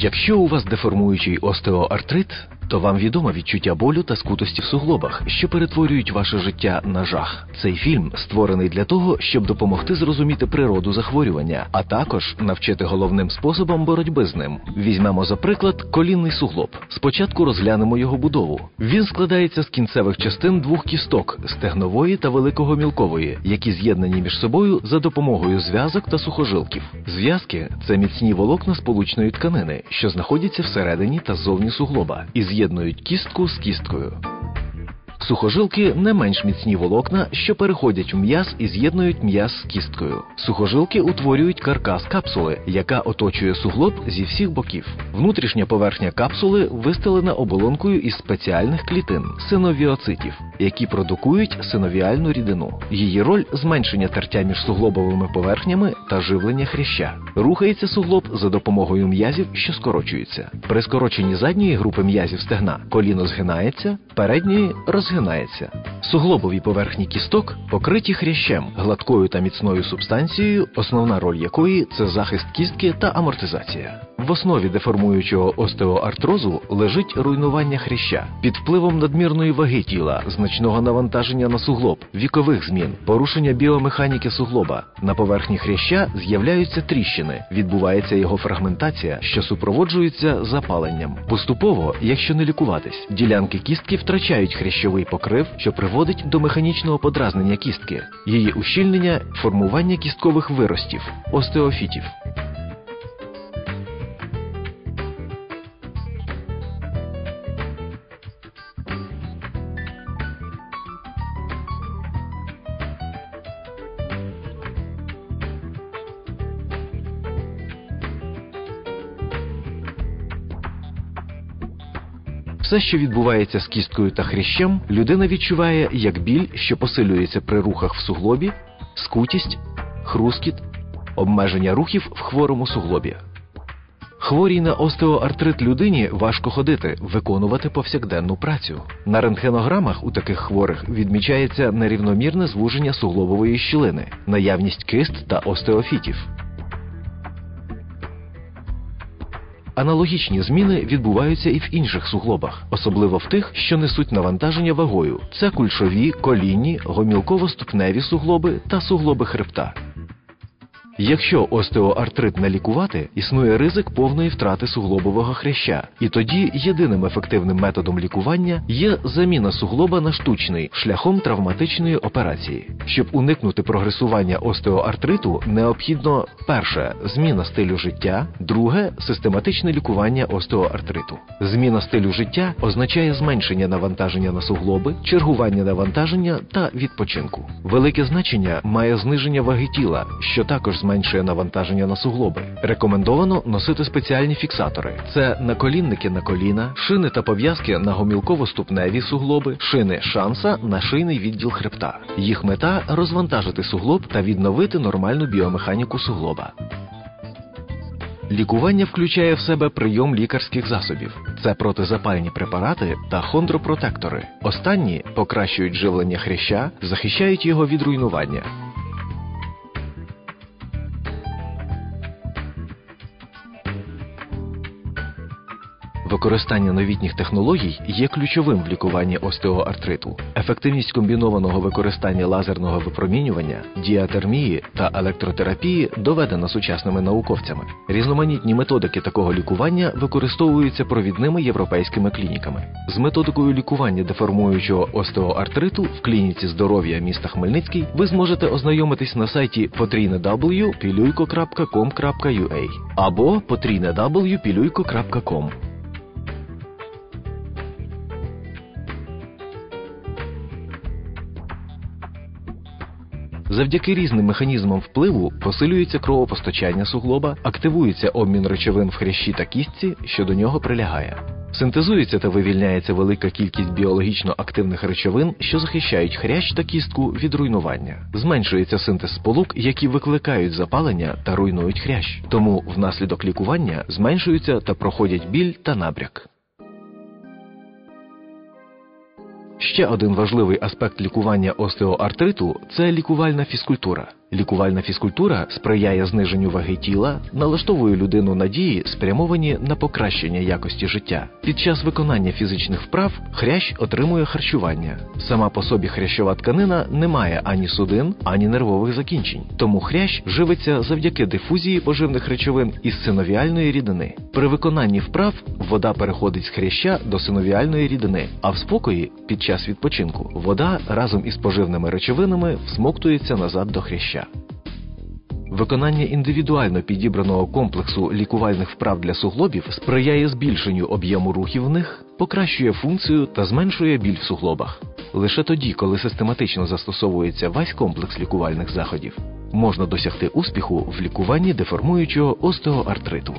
Якщо у вас деформуючий остеоартрит, то вам відомо відчуття болю та скутості в суглобах, що перетворюють ваше життя на жах. Цей фільм створений для того, щоб допомогти зрозуміти природу захворювання, а також навчити головним способом боротьби з ним. Візьмемо за приклад колінний суглоб. Спочатку розглянемо його будову. Він складається з кінцевих частин двох кісток стегнової та великого мілкової, які з'єднані між собою за допомогою зв'язок та сухожилків. Зв'язки це міцні волокна сполучної тканини, що знаходяться всередині та ззовні суглоба, і з'єднують кістку з кісткою. Сухожилки не менш міцні волокна, що переходять в м'яз і з'єднують м'яз з кісткою. Сухожилки утворюють каркас капсули, яка оточує суглоб зі всіх боків. Внутрішня поверхня капсули вистелена оболонкою із спеціальних клітин синовіоцитів, які продукують синовіальну рідину. Її роль зменшення тертя між суглобовими поверхнями та живлення хряща. Рухається суглоб за допомогою м'язів, що скорочуються. При скороченні задньої групи м'язів стегна коліно згинається, передньої розгинається. Суглобові поверхні кісток покриті хрящем, гладкою та міцною субстанцією, основна роль якої це захист кістки та амортизація. В основі деформуючого остеоартрозу лежить руйнування хряща під впливом надмірної ваги тіла, значного навантаження на суглоб, вікових змін, порушення біомеханіки суглоба. На поверхні хряща з'являються тріщини, відбувається його фрагментація, що супроводжується запаленням. Поступово, якщо не лікуватись, ділянки кістки втрачають хрящовий покрив, що приводить до механічного подразнення кістки, її ущільнення, формування кісткових виростів, остеофітів. Все, що відбувається з кісткою та хрящем, людина відчуває як біль, що посилюється при рухах в суглобі, скутість, хрускіт, обмеження рухів в хворому суглобі. Хворій на остеоартрит людині важко ходити, виконувати повсякденну працю. На рентгенограмах у таких хворих відмічається нерівномірне звуження суглобової щілини, наявність кист та остеофітів. Аналогічні зміни відбуваються і в інших суглобах, особливо в тих, що несуть навантаження вагою. Це кульшові, колінні, гомілково-ступневі суглоби та суглоби хребта. Якщо остеоартрит не лікувати, існує ризик повної втрати суглобового хряща, і тоді єдиним ефективним методом лікування є заміна суглоба на штучний шляхом травматичної операції. Щоб уникнути прогресування остеоартриту, необхідно перше зміна стилю життя, друге систематичне лікування остеоартриту. Зміна стилю життя означає зменшення навантаження на суглоби, чергування навантаження та відпочинку. Велике значення має зниження ваги тіла, що також зменшує навантаження на суглоби. Рекомендовано носити спеціальні фіксатори: це наколінники на коліна, шини та пов'язки на гомілково-ступневі суглоби, шини шанса на шийний відділ хребта. Їх мета розвантажити суглоб та відновити нормальну біомеханіку суглоба. Лікування включає в себе прийом лікарських засобів. Це протизапальні препарати та хондропротектори. Останні покращують живлення хряща, захищають його від руйнування. Використання новітніх технологій є ключовим в лікуванні остеоартриту. Ефективність комбінованого використання лазерного випромінювання, діатермії та електротерапії доведена сучасними науковцями. Різноманітні методики такого лікування використовуються провідними європейськими клініками. З методикою лікування деформуючого остеоартриту в клініці здоров'я міста Хмельницький ви зможете ознайомитись на сайті potrійnew.piluyko.com.ua або potrійnew.piluyko.com. Завдяки різним механізмам впливу посилюється кровопостачання суглоба, активується обмін речовин в хрящі та кістці, що до нього прилягає. Синтезується та вивільняється велика кількість біологічно активних речовин, що захищають хрящ та кістку від руйнування. Зменшується синтез сполук, які викликають запалення та руйнують хрящ. Тому внаслідок лікування зменшуються та проходять біль та набряк. Ще один важливий аспект лікування остеоартриту це лікувальна фізкультура. Лікувальна фізкультура сприяє зниженню ваги тіла, налаштовує людину на дії, спрямовані на покращення якості життя. Під час виконання фізичних вправ хрящ отримує харчування. Сама по собі хрящова тканина не має ані судин, ані нервових закінчень. Тому хрящ живиться завдяки дифузії поживних речовин із синовіальної рідини. При виконанні вправ вода переходить з хряща до синовіальної рідини, а в спокої під час відпочинку вода разом із поживними речовинами всмоктується назад до хряща. Виконання індивідуально підібраного комплексу лікувальних вправ для суглобів сприяє збільшенню об'єму рухів в них, покращує функцію та зменшує біль в суглобах. Лише тоді, коли систематично застосовується весь комплекс лікувальних заходів, можна досягти успіху в лікуванні деформуючого остеоартриту.